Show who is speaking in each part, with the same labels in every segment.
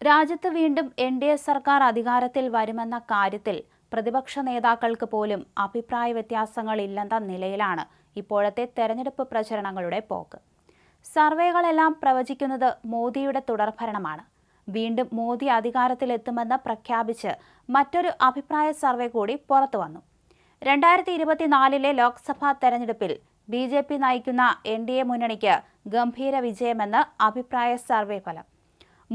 Speaker 1: രാജ്യത്ത് വീണ്ടും N D A സർക്കാർ അധികാരത്തിൽ വരുമെന്ന കാര്യത്തിൽ പ്രതിപക്ഷ നേതാക്കൾക്ക് പോലും അഭിപ്രായ വ്യത്യാസങ്ങളില്ലെന്ന നിലയിലാണ് ഇപ്പോഴത്തെ തെരഞ്ഞെടുപ്പ് പ്രചരണങ്ങളുടെ പോക്ക്. സർവേകളെല്ലാം പ്രവചിക്കുന്നത് മോദിയുടെ തുടർഭരണമാണ്. വീണ്ടും മോദി അധികാരത്തിലെത്തുമെന്ന് പ്രഖ്യാപിച്ച് മറ്റൊരു അഭിപ്രായ സർവേ കൂടി പുറത്തു വന്നു. രണ്ടായിരത്തി ഇരുപത്തിനാലിലെ ലോക്സഭാ തെരഞ്ഞെടുപ്പിൽ ബി ജെ പി നയിക്കുന്ന എൻ ഡി എ മുന്നണിക്ക് ഗംഭീര വിജയമെന്ന് അഭിപ്രായ സർവേ ഫലം.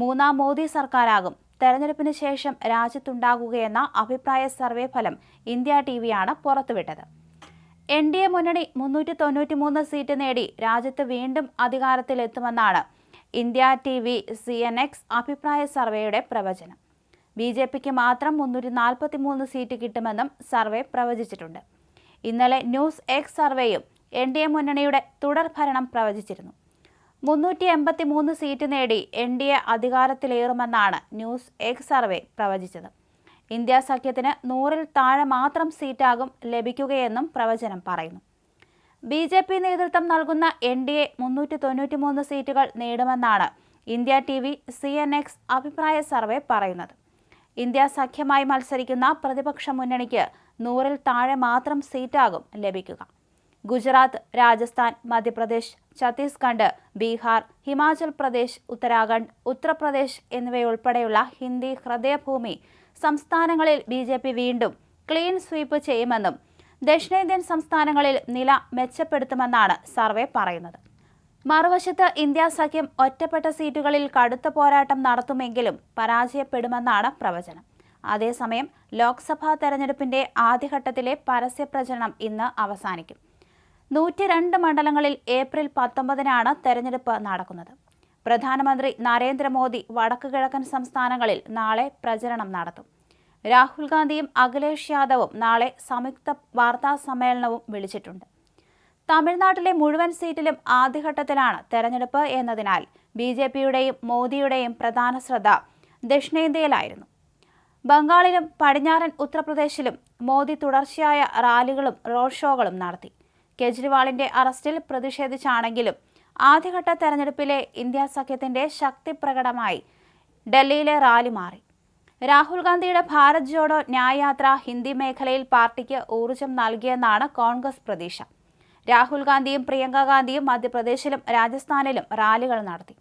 Speaker 1: മൂന്നാം മോദി സർക്കാരാകും. തെരഞ്ഞെടുപ്പിന് ശേഷം രാജ്യത്തുണ്ടാകുകയെന്ന അഭിപ്രായ സർവേ ഫലം ഇന്ത്യ ടി വിയാണ് പുറത്തുവിട്ടത്. എൻ ഡി എ മുന്നണി മുന്നൂറ്റി തൊണ്ണൂറ്റി മൂന്ന് സീറ്റ് നേടി രാജ്യത്ത് വീണ്ടും അധികാരത്തിലെത്തുമെന്നാണ് India T V C N X അഭിപ്രായ സർവേയുടെ പ്രവചനം. ബി ജെ പിക്ക് മാത്രം മുന്നൂറ്റി നാൽപ്പത്തി മൂന്ന് സീറ്റ് കിട്ടുമെന്നും സർവേ പ്രവചിച്ചിട്ടുണ്ട്. ഇന്നലെ ന്യൂസ് എക്സ് സർവേയും എൻ ഡി എ മുന്നണിയുടെ തുടർഭരണം പ്രവചിച്ചിരുന്നു. മുന്നൂറ്റി എൺപത്തി മൂന്ന് സീറ്റ് നേടി എൻ ഡി എ അധികാരത്തിലേറുമെന്നാണ് ന്യൂസ് എക് സർവേ പ്രവചിച്ചത്. ഇന്ത്യ സഖ്യത്തിന് നൂറിൽ താഴെ മാത്രം സീറ്റാകും ലഭിക്കുകയെന്നും പ്രവചനം പറയുന്നു. ബി ജെ പി നേതൃത്വം നൽകുന്ന എൻ ഡി എ മുന്നൂറ്റി തൊണ്ണൂറ്റി മൂന്ന് സീറ്റുകൾ നേടുമെന്നാണ് India T V C N X അഭിപ്രായ സർവേ പറയുന്നത്. ഇന്ത്യ സഖ്യമായി മത്സരിക്കുന്ന പ്രതിപക്ഷ മുന്നണിക്ക് നൂറിൽ താഴെ മാത്രം സീറ്റാകും ലഭിക്കുക. ഗുജറാത്ത് രാജസ്ഥാൻ മധ്യപ്രദേശ് ഛത്തീസ്ഗഡ് ബീഹാർ ഹിമാചൽ പ്രദേശ് ഉത്തരാഖണ്ഡ് ഉത്തർപ്രദേശ് എന്നിവയുൾപ്പെടെയുള്ള ഹിന്ദി ഹൃദയഭൂമി സംസ്ഥാനങ്ങളിൽ ബി ജെ പി വീണ്ടും ക്ലീൻ സ്വീപ്പ് ചെയ്യുമെന്നും ദക്ഷിണേന്ത്യൻ സംസ്ഥാനങ്ങളിൽ നില മെച്ചപ്പെടുത്തുമെന്നാണ് സർവേ പറയുന്നത്. മറുവശത്ത് ഇന്ത്യ സഖ്യം ഒറ്റപ്പെട്ട സീറ്റുകളിൽ കടുത്ത പോരാട്ടം നടത്തുമെങ്കിലും പരാജയപ്പെടുമെന്നാണ് പ്രവചനം. അതേസമയം ലോക്സഭാ തെരഞ്ഞെടുപ്പിന്റെ ആദ്യഘട്ടത്തിലെ പരസ്യപ്രചരണം ഇന്ന് അവസാനിക്കും. നൂറ്റി രണ്ട് മണ്ഡലങ്ങളിൽ ഏപ്രിൽ പത്തൊമ്പതിനാണ് തെരഞ്ഞെടുപ്പ് നടക്കുന്നത്. പ്രധാനമന്ത്രി നരേന്ദ്രമോദി വടക്കു കിഴക്കൻ സംസ്ഥാനങ്ങളിൽ നാളെ പ്രചരണം നടത്തും. രാഹുൽ ഗാന്ധിയും അഖിലേഷ് യാദവും നാളെ സംയുക്ത വാർത്താ സമ്മേളനവും വിളിച്ചിട്ടുണ്ട്. തമിഴ്നാട്ടിലെ മുഴുവൻ സീറ്റിലും ആദ്യഘട്ടത്തിലാണ് തെരഞ്ഞെടുപ്പ് എന്നതിനാൽ ബി ജെ പിയുടെയും മോദിയുടെയും പ്രധാന ശ്രദ്ധ ദക്ഷിണേന്ത്യയിലായിരുന്നു. ബംഗാളിലും പടിഞ്ഞാറൻ ഉത്തർപ്രദേശിലും മോദി തുടർച്ചയായ റാലികളും റോഡ് ഷോകളും നടത്തി. കെജ്രിവാളിന്റെ അറസ്റ്റിൽ പ്രതിഷേധിച്ചാണെങ്കിലും ആദ്യഘട്ട തെരഞ്ഞെടുപ്പിലെ ഇന്ത്യ സഖ്യത്തിന്റെ ശക്തി പ്രകടമായി ഡൽഹിയിലെ റാലി മാറി. രാഹുൽ ഗാന്ധിയുടെ ഭാരത് ജോഡോ ന്യായയാത്ര ഹിന്ദി മേഖലയിൽ പാർട്ടിക്ക് ഊർജം നൽകിയെന്നാണ് കോൺഗ്രസ് പ്രതീക്ഷ. രാഹുൽ ഗാന്ധിയും പ്രിയങ്ക ഗാന്ധിയും മധ്യപ്രദേശിലും രാജസ്ഥാനിലും റാലികൾ നടത്തി.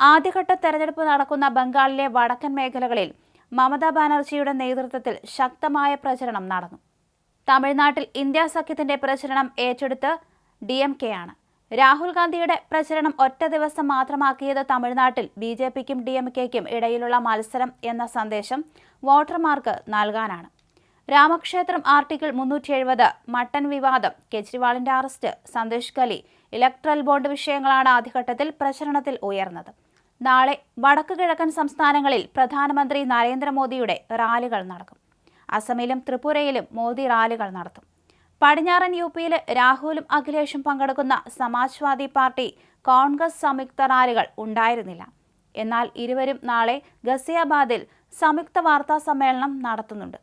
Speaker 1: ആദ്യഘട്ട തെരഞ്ഞെടുപ്പ് നടക്കുന്ന ബംഗാളിലെ വടക്കൻ മേഖലകളിൽ മമതാ ബാനർജിയുടെ നേതൃത്വത്തിൽ ശക്തമായ പ്രചരണം നടന്നു. തമിഴ്നാട്ടിൽ ഇന്ത്യ സഖ്യത്തിന്റെ പ്രചരണം ഏറ്റെടുത്ത് ഡി എം കെ ആണ്. രാഹുൽ ഗാന്ധിയുടെ പ്രചരണം ഒറ്റ ദിവസം മാത്രമാക്കിയത് തമിഴ്നാട്ടിൽ ബി ജെ പിക്കും ഡി എം കെക്കും ഇടയിലുള്ള മത്സരം എന്ന സന്ദേശം വോട്ടർമാർക്ക് നൽകാനാണ്. രാമക്ഷേത്രം ആർട്ടിക്കിൾ മുന്നൂറ്റി എഴുപത് മട്ടൻ വിവാദം കെജ്രിവാളിന്റെ arrest Sandeshkhali electoral bond വിഷയങ്ങളാണ് ആദ്യഘട്ടത്തിൽ പ്രചരണത്തിൽ ഉയർന്നത്. നാളെ വടക്കു കിഴക്കൻ സംസ്ഥാനങ്ങളിൽ പ്രധാനമന്ത്രി നരേന്ദ്രമോദിയുടെ റാലികൾ നടക്കും. അസമിലും ത്രിപുരയിലും മോദി റാലികൾ നടത്തും. പടിഞ്ഞാറൻ യു പിയിൽ രാഹുലും അഖിലേഷും പങ്കെടുക്കുന്ന സമാജ്വാദി പാർട്ടി കോൺഗ്രസ് സംയുക്ത റാലികൾ ഉണ്ടായിരുന്നില്ല. എന്നാൽ ഇരുവരും നാളെ ഗസിയാബാദിൽ സംയുക്ത വാർത്താ സമ്മേളനം നടത്തുന്നുണ്ട്.